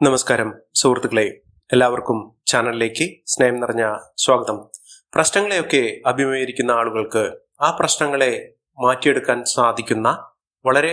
നമസ്കാരം സുഹൃത്തുക്കളെ. എല്ലാവർക്കും ചാനലിലേക്ക് സ്നേഹം നിറഞ്ഞ സ്വാഗതം. പ്രശ്നങ്ങളെയൊക്കെ അഭിമുഖീകരിക്കുന്ന ആളുകൾക്ക് ആ പ്രശ്നങ്ങളെ മാറ്റിയെടുക്കാൻ സാധിക്കുന്ന വളരെ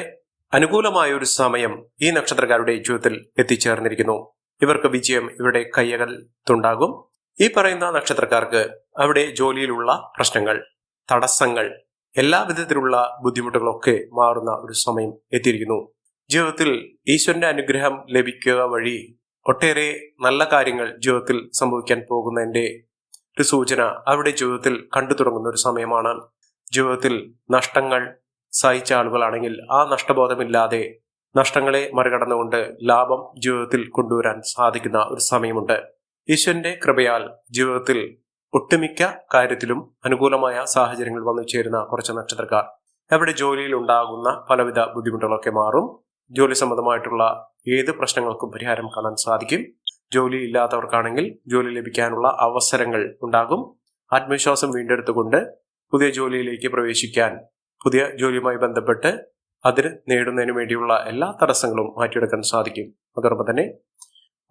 അനുകൂലമായ ഒരു സമയം ഈ നക്ഷത്രക്കാരുടെ ജീവിതത്തിൽ എത്തിച്ചേർന്നിരിക്കുന്നു. ഇവർക്ക് വിജയം ഇവരുടെ കയ്യകത്തുണ്ടാകും ഈ പറയുന്ന നക്ഷത്രക്കാർക്ക് അവിടെ ജോലിയിലുള്ള പ്രശ്നങ്ങൾ തടസ്സങ്ങൾ എല്ലാ വിധത്തിലുള്ള ബുദ്ധിമുട്ടുകളൊക്കെ മാറുന്ന ഒരു സമയം എത്തിയിരിക്കുന്നു. ജീവിതത്തിൽ ഈശ്വരന്റെ അനുഗ്രഹം ലഭിക്കുക വഴി ഒട്ടേറെ നല്ല കാര്യങ്ങൾ ജീവിതത്തിൽ സംഭവിക്കാൻ പോകുന്നതിന്റെ ഒരു സൂചന അവരുടെ ജീവിതത്തിൽ കണ്ടു തുടങ്ങുന്ന ഒരു സമയമാണ്. ജീവിതത്തിൽ നഷ്ടങ്ങൾ സഹിച്ച ആളുകളാണെങ്കിൽ ആ നഷ്ടബോധമില്ലാതെ നഷ്ടങ്ങളെ മറികടന്നുകൊണ്ട് ലാഭം ജീവിതത്തിൽ കൊണ്ടുവരാൻ സാധിക്കുന്ന ഒരു സമയമുണ്ട്. ഈശ്വരന്റെ കൃപയാൽ ജീവിതത്തിൽ ഒട്ടുമിക്ക കാര്യത്തിലും അനുകൂലമായ സാഹചര്യങ്ങൾ വന്നു ചേരുന്ന കുറച്ച് നക്ഷത്രക്കാർ. അവരുടെ ജോലിയിൽ ഉണ്ടാകുന്ന പലവിധ ബുദ്ധിമുട്ടുകളൊക്കെ മാറും. ജോലി സംബന്ധമായിട്ടുള്ള ഏത് പ്രശ്നങ്ങൾക്കും പരിഹാരം കാണാൻ സാധിക്കും. ജോലി ഇല്ലാത്തവർക്കാണെങ്കിൽ ജോലി ലഭിക്കാനുള്ള അവസരങ്ങൾ ഉണ്ടാകും. ആത്മവിശ്വാസം വീണ്ടെടുത്തുകൊണ്ട് പുതിയ ജോലിയിലേക്ക് പ്രവേശിക്കാൻ പുതിയ ജോലിയുമായി ബന്ധപ്പെട്ട് അതിന് നേടുന്നതിന് വേണ്ടിയുള്ള എല്ലാ തടസ്സങ്ങളും മാറ്റിയെടുക്കാൻ സാധിക്കും. അതോടൊപ്പം തന്നെ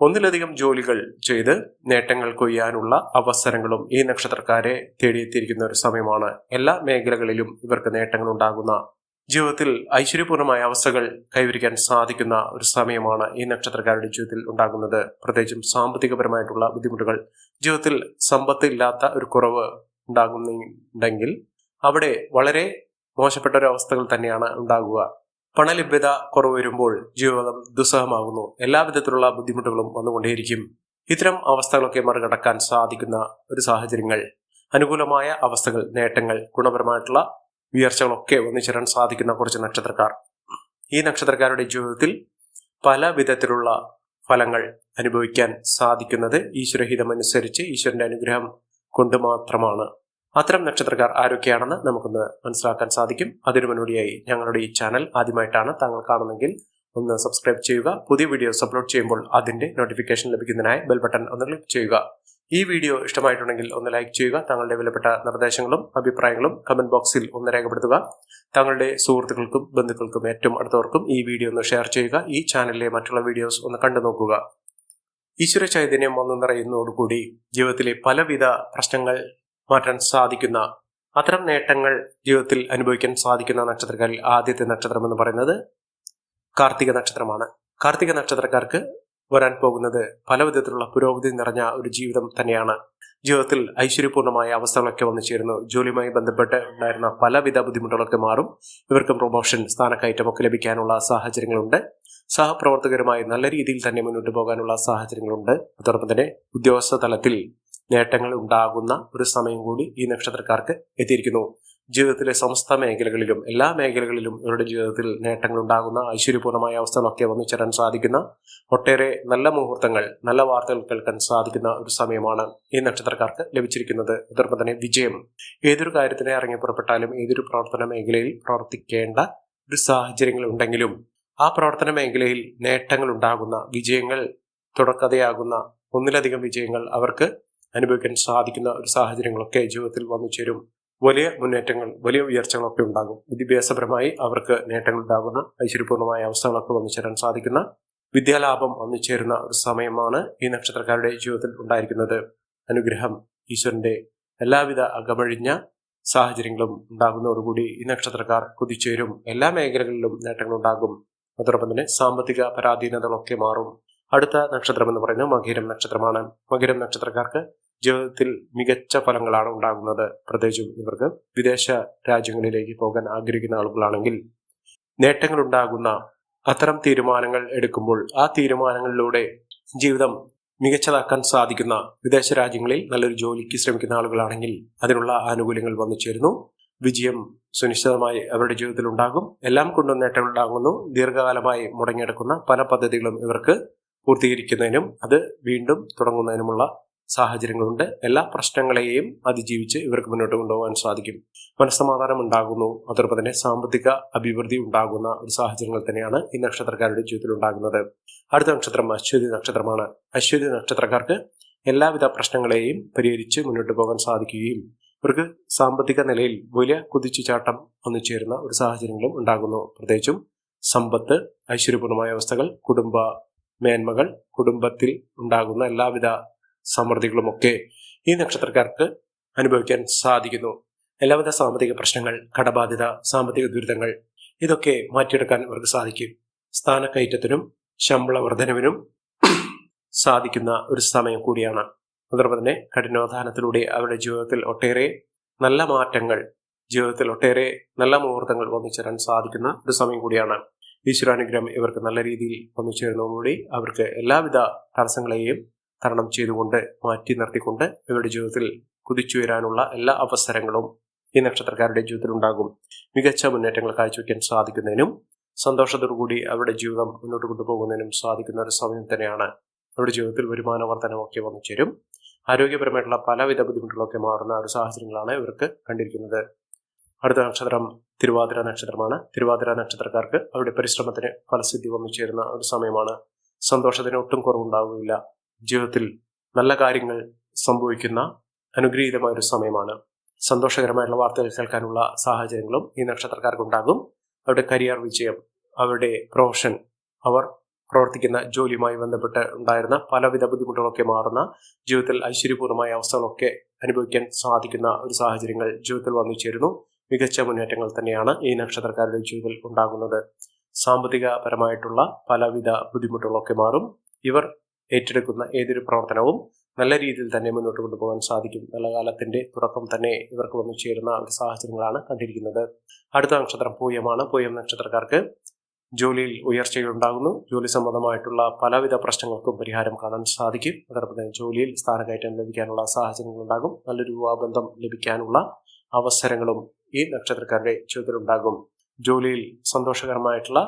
ഒന്നിലധികം ജോലികൾ ചെയ്ത് നേട്ടങ്ങൾ കൊയ്യാനുള്ള അവസരങ്ങളും ഈ നക്ഷത്രക്കാരെ തേടിയെത്തിയിരിക്കുന്ന ഒരു സമയമാണ്. എല്ലാ മേഖലകളിലും ഇവർക്ക് നേട്ടങ്ങൾ ഉണ്ടാകുന്ന ജീവിതത്തിൽ ഐശ്വര്യപൂർണമായ അവസ്ഥകൾ കൈവരിക്കാൻ സാധിക്കുന്ന ഒരു സമയമാണ് ഈ നക്ഷത്രക്കാരുടെ ജീവിതത്തിൽ ഉണ്ടാകുന്നത്. പ്രത്യേകിച്ചും സാമ്പത്തികപരമായിട്ടുള്ള ബുദ്ധിമുട്ടുകൾ ജീവിതത്തിൽ സമ്പത്ത് ഇല്ലാത്ത ഒരു കുറവ് ഉണ്ടാകുന്നുണ്ടെങ്കിൽ അവിടെ വളരെ മോശപ്പെട്ട ഒരു അവസ്ഥകൾ തന്നെയാണ് ഉണ്ടാകുക. പണലഭ്യത കുറവ് വരുമ്പോൾ ജീവിതം ദുസ്സഹമാകുന്നു. എല്ലാവിധത്തിലുള്ള ബുദ്ധിമുട്ടുകളും വന്നുകൊണ്ടേയിരിക്കും. ഇത്തരം അവസ്ഥകളൊക്കെ മറികടക്കാൻ സാധിക്കുന്ന ഒരു സാഹചര്യങ്ങൾ അനുകൂലമായ അവസ്ഥകൾ നേട്ടങ്ങൾ ഗുണപരമായിട്ടുള്ള ഉയർച്ചകളൊക്കെ ഒന്നിച്ചേരാൻ സാധിക്കുന്ന കുറച്ച് നക്ഷത്രക്കാർ. ഈ നക്ഷത്രക്കാരുടെ ജീവിതത്തിൽ പല വിധത്തിലുള്ള ഫലങ്ങൾ അനുഭവിക്കാൻ സാധിക്കുന്നത് ഈശ്വരഹിതമനുസരിച്ച് ഈശ്വരന്റെ അനുഗ്രഹം കൊണ്ട് മാത്രമാണ്. അത്തരം നക്ഷത്രക്കാർ ആരൊക്കെയാണെന്ന് നമുക്കൊന്ന് മനസ്സിലാക്കാൻ സാധിക്കും. അതിനു മുന്നോടിയായി ഞങ്ങളുടെ ഈ ചാനൽ ആദ്യമായിട്ടാണ് താങ്കൾ കാണുന്നെങ്കിൽ ഒന്ന് സബ്സ്ക്രൈബ് ചെയ്യുക. പുതിയ വീഡിയോസ് അപ്ലോഡ് ചെയ്യുമ്പോൾ അതിന്റെ നോട്ടിഫിക്കേഷൻ ലഭിക്കുന്നതിനായി ബെൽ ബട്ടൺ ഒന്ന് ക്ലിക്ക് ചെയ്യുക. ഈ വീഡിയോ ഇഷ്ടമായിട്ടുണ്ടെങ്കിൽ ഒന്ന് ലൈക്ക് ചെയ്യുക താങ്കളുടെ വിലപ്പെട്ട നിർദ്ദേശങ്ങളും അഭിപ്രായങ്ങളും കമന്റ് ബോക്സിൽ ഒന്ന് രേഖപ്പെടുത്തുക. താങ്കളുടെ സുഹൃത്തുക്കൾക്കും ബന്ധുക്കൾക്കും ഏറ്റവും അടുത്തവർക്കും ഈ വീഡിയോ ഒന്ന് ഷെയർ ചെയ്യുക ഈ ചാനലിലെ മറ്റുള്ള വീഡിയോസ് ഒന്ന് കണ്ടു നോക്കുക. ഈശ്വര ചൈതന്യം വന്നു നിറയുന്നതോടുകൂടി ജീവിതത്തിലെ പലവിധ പ്രശ്നങ്ങൾ മാറ്റാൻ സാധിക്കുന്ന അത്തരം നേട്ടങ്ങൾ ജീവിതത്തിൽ അനുഭവിക്കാൻ സാധിക്കുന്ന നക്ഷത്രക്കാരിൽ ആദ്യത്തെ നക്ഷത്രം എന്ന് പറയുന്നത് കാർത്തിക നക്ഷത്രമാണ്. കാർത്തിക നക്ഷത്രക്കാർക്ക് വരാൻ പോകുന്നത് പല വിധത്തിലുള്ള പുരോഗതി നിറഞ്ഞ ഒരു ജീവിതം തന്നെയാണ്. ജീവിതത്തിൽ ഐശ്വര്യപൂർണമായ അവസ്ഥകളൊക്കെ വന്നു ചേരുന്നു. ജോലിയുമായി ബന്ധപ്പെട്ട് ഉണ്ടായിരുന്ന പലവിധ ബുദ്ധിമുട്ടുകളൊക്കെ മാറും. ഇവർക്കും പ്രൊമോഷൻ സ്ഥാനക്കയറ്റം ഒക്കെ ലഭിക്കാനുള്ള സാഹചര്യങ്ങളുണ്ട്. സഹപ്രവർത്തകരുമായി നല്ല രീതിയിൽ തന്നെ മുന്നോട്ട് പോകാനുള്ള സാഹചര്യങ്ങളുണ്ട്. അതോടൊപ്പം തന്നെ ഉദ്യോഗസ്ഥ തലത്തിൽ നേട്ടങ്ങൾ ഉണ്ടാകുന്ന ഒരു സമയം കൂടി ഈ നക്ഷത്രക്കാർക്ക് എത്തിയിരിക്കുന്നു. ജീവിതത്തിലെ സമസ്ത മേഖലകളിലും എല്ലാ മേഖലകളിലും ഇവരുടെ ജീവിതത്തിൽ നേട്ടങ്ങൾ ഉണ്ടാകുന്ന ഐശ്വര്യപൂർണമായ അവസ്ഥകളൊക്കെ വന്നു ചേരാൻ സാധിക്കുന്ന ഒട്ടേറെ നല്ല മുഹൂർത്തങ്ങൾ നല്ല വാർത്തകൾ കേൾക്കാൻ സാധിക്കുന്ന ഒരു സമയമാണ് ഈ നക്ഷത്രക്കാർക്ക് ലഭിച്ചിരിക്കുന്നത്. അതോടൊപ്പം തന്നെ വിജയം. ഏതൊരു കാര്യത്തിനെ ഇറങ്ങി പുറപ്പെട്ടാലും ഏതൊരു പ്രവർത്തന മേഖലയിൽ പ്രവർത്തിക്കേണ്ട ഒരു സാഹചര്യങ്ങൾ ഉണ്ടെങ്കിലും ആ പ്രവർത്തന മേഖലയിൽ നേട്ടങ്ങൾ ഉണ്ടാകുന്ന വിജയങ്ങൾ തുടക്കതയാകുന്ന ഒന്നിലധികം വിജയങ്ങൾ അവർക്ക് അനുഭവിക്കാൻ സാധിക്കുന്ന ഒരു സാഹചര്യങ്ങളൊക്കെ ജീവിതത്തിൽ വന്നു ചേരും. വലിയ മുന്നേറ്റങ്ങൾ വലിയ ഉയർച്ചകളൊക്കെ ഉണ്ടാകും. വിദ്യാഭ്യാസപരമായി അവർക്ക് നേട്ടങ്ങൾ ഉണ്ടാകുന്ന ഐശ്വര്യപൂർണമായ അവസ്ഥകളൊക്കെ വന്നു ചേരാൻ സാധിക്കുന്ന വിദ്യാലാഭം വന്നു ചേരുന്ന ഒരു സമയമാണ് ഈ നക്ഷത്രക്കാരുടെ ജീവിതത്തിൽ ഉണ്ടായിരിക്കുന്നത്. അനുഗ്രഹം ഈശ്വരന്റെ എല്ലാവിധ അകമഴിഞ്ഞ സാഹചര്യങ്ങളും ഉണ്ടാകുന്നതോടുകൂടി ഈ നക്ഷത്രക്കാർ കുതിച്ചേരും. എല്ലാ മേഖലകളിലും നേട്ടങ്ങൾ ഉണ്ടാകും അതോടൊപ്പം തന്നെ സാമ്പത്തിക പരാധീനതകളൊക്കെ മാറും. അടുത്ത നക്ഷത്രം എന്ന് പറയുന്നത് മകീരം നക്ഷത്രമാണ്. മകീരം നക്ഷത്രക്കാർക്ക് ജീവിതത്തിൽ മികച്ച ഫലങ്ങളാണ് ഉണ്ടാകുന്നത് പ്രത്യേകിച്ചും ഇവർക്ക് വിദേശ രാജ്യങ്ങളിലേക്ക് പോകാൻ ആഗ്രഹിക്കുന്ന ആളുകളാണെങ്കിൽ നേട്ടങ്ങൾ ഉണ്ടാകുന്ന അത്തരം തീരുമാനങ്ങൾ എടുക്കുമ്പോൾ ആ തീരുമാനങ്ങളിലൂടെ ജീവിതം മികച്ചതാക്കാൻ സാധിക്കുന്ന വിദേശ രാജ്യങ്ങളിൽ നല്ലൊരു ജോലിക്ക് ശ്രമിക്കുന്ന ആളുകളാണെങ്കിൽ അതിനുള്ള ആനുകൂല്യങ്ങൾ വന്നു ചേരുന്നു. വിജയം സുനിശ്ചിതമായി അവരുടെ ജീവിതത്തിൽ ഉണ്ടാകും. എല്ലാം കൊണ്ടും നേട്ടം ഉണ്ടാകുന്നു. ദീർഘകാലമായി മുടങ്ങിയെടുക്കുന്ന പല പദ്ധതികളും ഇവർക്ക് പൂർത്തീകരിക്കുന്നതിനും അത് വീണ്ടും തുടങ്ങുന്നതിനുമുള്ള സാഹചര്യങ്ങളുണ്ട്. എല്ലാ പ്രശ്നങ്ങളെയും അതിജീവിച്ച് ഇവർക്ക് മുന്നോട്ട് കൊണ്ടുപോകാൻ സാധിക്കും. മനസ്സമാധാനം ഉണ്ടാകുന്നു. അതോടൊപ്പം തന്നെ സാമ്പത്തിക അഭിവൃദ്ധി ഉണ്ടാകുന്ന ഒരു സാഹചര്യങ്ങൾ തന്നെയാണ് ഈ നക്ഷത്രക്കാരുടെ ജീവിതത്തിൽ ഉണ്ടാകുന്നത്. അടുത്ത നക്ഷത്രം അശ്വതി നക്ഷത്രമാണ്. അശ്വതി നക്ഷത്രക്കാർക്ക് എല്ലാവിധ പ്രശ്നങ്ങളെയും പരിഹരിച്ച് മുന്നോട്ട് പോകാൻ സാധിക്കുകയും ഇവർക്ക് സാമ്പത്തിക നിലയിൽ വലിയ കുതിച്ചുചാട്ടം വന്നു ചേരുന്ന ഒരു സാഹചര്യങ്ങളും ഉണ്ടാകുന്നു. പ്രത്യേകിച്ചും സമ്പത്ത് ഐശ്വര്യപൂർണമായ അവസ്ഥകൾ കുടുംബ മേന്മകൾ കുടുംബത്തിൽ ഉണ്ടാകുന്ന എല്ലാവിധ സമൃദ്ധികളുമൊക്കെ ഈ നക്ഷത്രക്കാർക്ക് അനുഭവിക്കാൻ സാധിക്കുന്നു. എല്ലാവിധ സാമ്പത്തിക പ്രശ്നങ്ങൾ കടബാധ്യത സാമ്പത്തിക ദുരിതങ്ങൾ ഇതൊക്കെ മാറ്റിയെടുക്കാൻ ഇവർക്ക് സാധിക്കും. സ്ഥാനക്കയറ്റത്തിനും ശമ്പള വർധനവിനും സാധിക്കുന്ന ഒരു സമയം കൂടിയാണ്. അതോടൊപ്പം തന്നെ കഠിനാധാനത്തിലൂടെ അവരുടെ ജീവിതത്തിൽ ഒട്ടേറെ നല്ല മാറ്റങ്ങൾ ജീവിതത്തിൽ ഒട്ടേറെ നല്ല മുഹൂർത്തങ്ങൾ വന്നിച്ചേരാൻ സാധിക്കുന്ന ഒരു സമയം കൂടിയാണ്. ഈശ്വരാനുഗ്രഹം ഇവർക്ക് നല്ല രീതിയിൽ വന്നിച്ചേരുന്നതോടുകൂടി അവർക്ക് എല്ലാവിധ തടസ്സങ്ങളെയും തരണം ചെയ്തുകൊണ്ട് മാറ്റി നിർത്തിക്കൊണ്ട് ഇവരുടെ ജീവിതത്തിൽ കുതിച്ചുയരാനുള്ള എല്ലാ അവസരങ്ങളും ഈ നക്ഷത്രക്കാരുടെ ജീവിതത്തിൽ ഉണ്ടാകും. മികച്ച മുന്നേറ്റങ്ങൾ കാഴ്ചവെക്കാൻ സാധിക്കുന്നതിനും സന്തോഷത്തോടുകൂടി അവരുടെ ജീവിതം മുന്നോട്ട് കൊണ്ടുപോകുന്നതിനും സാധിക്കുന്ന ഒരു സമയം തന്നെയാണ് അവരുടെ ജീവിതത്തിൽ വരുമാന വർധനമൊക്കെ വന്നു ചേരും. ആരോഗ്യപരമായിട്ടുള്ള പലവിധ ബുദ്ധിമുട്ടുകളൊക്കെ മാറുന്ന ഒരു സാഹചര്യങ്ങളാണ് ഇവർക്ക് കണ്ടിരിക്കുന്നത്. അടുത്ത നക്ഷത്രം തിരുവാതിര നക്ഷത്രമാണ്. തിരുവാതിര നക്ഷത്രക്കാർക്ക് അവരുടെ പരിശ്രമത്തിന് ഫലസിദ്ധി വന്നു ചേരുന്ന ഒരു സമയമാണ്. സന്തോഷത്തിന് ഒട്ടും കുറവുണ്ടാവുകയില്ല. ജീവിതത്തിൽ നല്ല കാര്യങ്ങൾ സംഭവിക്കുന്ന അനുഗ്രഹീതമായ ഒരു സമയമാണ്. സന്തോഷകരമായിട്ടുള്ള വാർത്തകൾ കേൾക്കാനുള്ള സാഹചര്യങ്ങളും ഈ നക്ഷത്രക്കാർക്കുണ്ടാകും. അവരുടെ കരിയർ വിജയം അവരുടെ പ്രൊഫഷൻ അവർ പ്രവർത്തിക്കുന്ന ജോലിയുമായി ബന്ധപ്പെട്ട് ഉണ്ടായിരുന്ന പലവിധ ബുദ്ധിമുട്ടുകളൊക്കെ മാറുന്ന ജീവിതത്തിൽ ഐശ്വര്യപൂർണമായ അവസ്ഥകളൊക്കെ അനുഭവിക്കാൻ സാധിക്കുന്ന ഒരു സാഹചര്യങ്ങൾ ജീവിതത്തിൽ വന്നു ചേരുന്നു. മികച്ച മുന്നേറ്റങ്ങൾ തന്നെയാണ് ഈ നക്ഷത്രക്കാരുടെ ജീവിതത്തിൽ ഉണ്ടാകുന്നത്. സാമ്പത്തികപരമായിട്ടുള്ള പലവിധ ബുദ്ധിമുട്ടുകളൊക്കെ മാറും. ഇവർ ഏറ്റെടുക്കുന്ന ഏതൊരു പ്രവർത്തനവും നല്ല രീതിയിൽ തന്നെ മുന്നോട്ട് കൊണ്ടുപോകാൻ സാധിക്കും. നല്ല കാലത്തിന്റെ തുടക്കം തന്നെ ഇവർക്ക് വന്നു ചേരുന്ന സാഹചര്യങ്ങളാണ് കണ്ടിരിക്കുന്നത്. അടുത്ത നക്ഷത്രം പൂയമാണ്. പൂയം നക്ഷത്രക്കാർക്ക് ജോലിയിൽ ഉയർച്ചയുണ്ടാകുന്നു ജോലി സംബന്ധമായിട്ടുള്ള പലവിധ പ്രശ്നങ്ങൾക്കും പരിഹാരം കാണാൻ സാധിക്കും. അതോടൊപ്പം തന്നെ ജോലിയിൽ സ്ഥാനക്കയറ്റം ലഭിക്കാനുള്ള സാഹചര്യങ്ങൾ ഉണ്ടാകും. നല്ലൊരു വിവാഹബന്ധം ലഭിക്കാനുള്ള അവസരങ്ങളും ഈ നക്ഷത്രക്കാരുടെ ജീവിതത്തിലുണ്ടാകും ജോലിയിൽ സന്തോഷകരമായിട്ടുള്ള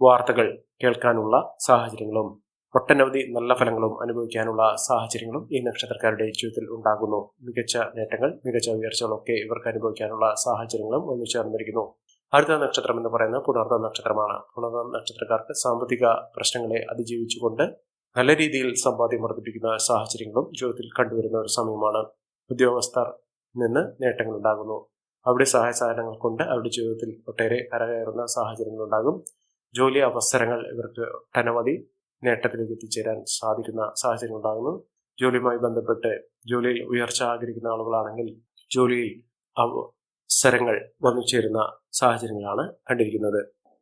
വാർത്തകൾ കേൾക്കാനുള്ള സാഹചര്യങ്ങളും ഒട്ടനവധി നല്ല ഫലങ്ങളും അനുഭവിക്കാനുള്ള സാഹചര്യങ്ങളും ഈ നക്ഷത്രക്കാരുടെ ജീവിതത്തിൽ ഉണ്ടാകുന്നു. മികച്ച നേട്ടങ്ങൾ മികച്ച ഉയർച്ചകളൊക്കെ ഇവർക്ക് അനുഭവിക്കാനുള്ള സാഹചര്യങ്ങളും ഒന്നു ചേർന്നിരിക്കുന്നു. അടുത്ത നക്ഷത്രം എന്ന് പറയുന്നത് പുണർന്ന നക്ഷത്രമാണ്. പുണർന്ന നക്ഷത്രക്കാർക്ക് സാമ്പത്തിക പ്രശ്നങ്ങളെ അതിജീവിച്ചുകൊണ്ട് നല്ല രീതിയിൽ സമ്പാദ്യം വർദ്ധിപ്പിക്കുന്ന സാഹചര്യങ്ങളും ജീവിതത്തിൽ കണ്ടുവരുന്ന ഒരു സമയമാണ്. ഉദ്യോഗസ്ഥർ നിന്ന് നേട്ടങ്ങൾ ഉണ്ടാകുന്നു. അവിടെ സഹായ സഹകരണങ്ങൾ കൊണ്ട് അവരുടെ ജീവിതത്തിൽ ഒട്ടേറെ കരകയറുന്ന സാഹചര്യങ്ങൾ ഉണ്ടാകും. ജോലി അവസരങ്ങൾ ഇവർക്ക് ഒട്ടനവധി നേട്ടത്തിലേക്ക് എത്തിച്ചേരാൻ സാധിക്കുന്ന സാഹചര്യം ഉണ്ടാകുന്നു ജോലിയുമായി ബന്ധപ്പെട്ട് ജോലിയിൽ ഉയർച്ച ആഗ്രഹിക്കുന്ന ആളുകളാണെങ്കിൽ ജോലിയിൽ അവസരങ്ങൾ വന്നു ചേരുന്ന സാഹചര്യങ്ങളാണ് കണ്ടിരിക്കുന്നത്.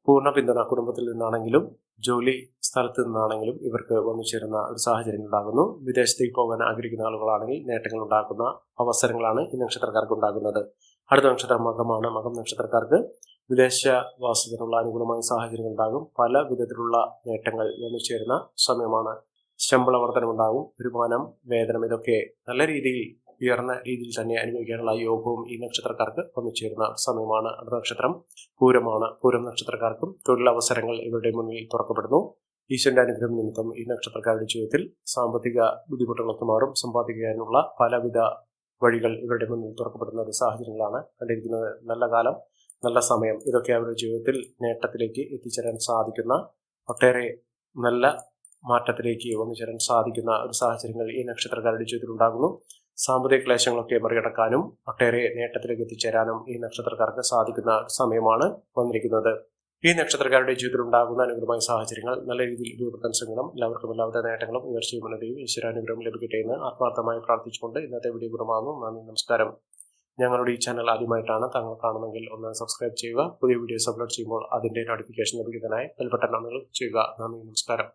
പൂർണ പിന്തുണ കുടുംബത്തിൽ നിന്നാണെങ്കിലും ജോലി സ്ഥലത്ത് നിന്നാണെങ്കിലും ഇവർക്ക് വന്നു ചേരുന്ന ഒരു സാഹചര്യം ഉണ്ടാകുന്നു. വിദേശത്തേക്ക് പോകാൻ ആഗ്രഹിക്കുന്ന ആളുകളാണെങ്കിൽ നേട്ടങ്ങൾ ഉണ്ടാക്കുന്ന അവസരങ്ങളാണ് ഈ നക്ഷത്രക്കാർക്ക് ഉണ്ടാകുന്നത്. അടുത്ത നക്ഷത്രം മകമാണ് മകം നക്ഷത്രക്കാർക്ക്. വിദേശവാസത്തിനുള്ള അനുകൂലമായ സാഹചര്യങ്ങൾ ഉണ്ടാകും പല വിധത്തിലുള്ള നേട്ടങ്ങൾ വന്നു ചേരുന്ന സമയമാണ് ശമ്പള വർധനമുണ്ടാകും വരുമാനം വേതനം ഇതൊക്കെ നല്ല രീതിയിൽ ഉയർന്ന രീതിയിൽ തന്നെ അനുഭവിക്കാനുള്ള യോഗവും ഈ നക്ഷത്രക്കാർക്ക് വന്നു ചേരുന്ന സമയമാണ്. അടുത്ത നക്ഷത്രം പൂരമാണ്. പൂരം നക്ഷത്രക്കാർക്കും തൊഴിലവസരങ്ങൾ ഇവരുടെ മുന്നിൽ തുറക്കപ്പെടുന്നു. ഈശ്വരന്റെ അനുഗ്രഹം നിമിത്തം ഈ നക്ഷത്രക്കാരുടെ ജീവിതത്തിൽ സാമ്പത്തിക ബുദ്ധിമുട്ടുകളൊക്കെ മാറും. സമ്പാദിക്കാനുള്ള പലവിധ വഴികൾ ഇവരുടെ മുന്നിൽ തുറക്കപ്പെടുന്ന ഒരു സാഹചര്യങ്ങളാണ് കണ്ടിരിക്കുന്നത്. നല്ല കാലം. നല്ല സമയം ഇതൊക്കെ അവരുടെ ജീവിതത്തിൽ നേട്ടത്തിലേക്ക് എത്തിച്ചേരാൻ സാധിക്കുന്ന ഒട്ടേറെ നല്ല മാറ്റത്തിലേക്ക് വന്നു ചേരാൻ സാധിക്കുന്ന ഒരു സാഹചര്യങ്ങൾ ഈ നക്ഷത്രക്കാരുടെ ജീവിതത്തിൽ ഉണ്ടാകുന്നു. സാമ്പത്തിക ക്ലേശങ്ങളൊക്കെ മറികടക്കാനും ഒട്ടേറെ നേട്ടത്തിലേക്ക് എത്തിച്ചേരാനും ഈ നക്ഷത്രക്കാർക്ക് സാധിക്കുന്ന സമയമാണ് വന്നിരിക്കുന്നത്. ഈ നക്ഷത്രക്കാരുടെ ജീവിതത്തിൽ ഉണ്ടാകുന്ന അനുകൂലമായ സാഹചര്യങ്ങൾ നല്ല രീതിയിൽ രൂപപ്പെടുത്താൻ ശ്രമിക്കണം. എല്ലാവർക്കും എല്ലാവിധ നേട്ടങ്ങളും ഉയർച്ചയും ഉന്നതിയും ഈശ്വരാനുഗ്രഹം ലഭിക്കട്ടെ എന്ന് ആത്മാർത്ഥമായി പ്രാർത്ഥിച്ചുകൊണ്ട് ഇന്നത്തെ വീഡിയോ ഗുണമാകുന്നു നന്ദി നമസ്കാരം. ഞങ്ങളുടെ ഈ ചാനൽ ആദ്യമായിട്ടാണ് താങ്കൾ കാണുന്നെങ്കിൽ ഒന്ന് സബ്സ്ക്രൈബ് ചെയ്യുക. പുതിയ വീഡിയോസ് അപ്ലോഡ് ചെയ്യുമ്പോൾ അതിന്റെ നോട്ടിഫിക്കേഷൻ ലഭിക്കുന്നതിനായി ബെൽ ബട്ടൺ ചെയ്യുക. നന്ദി നമസ്കാരം.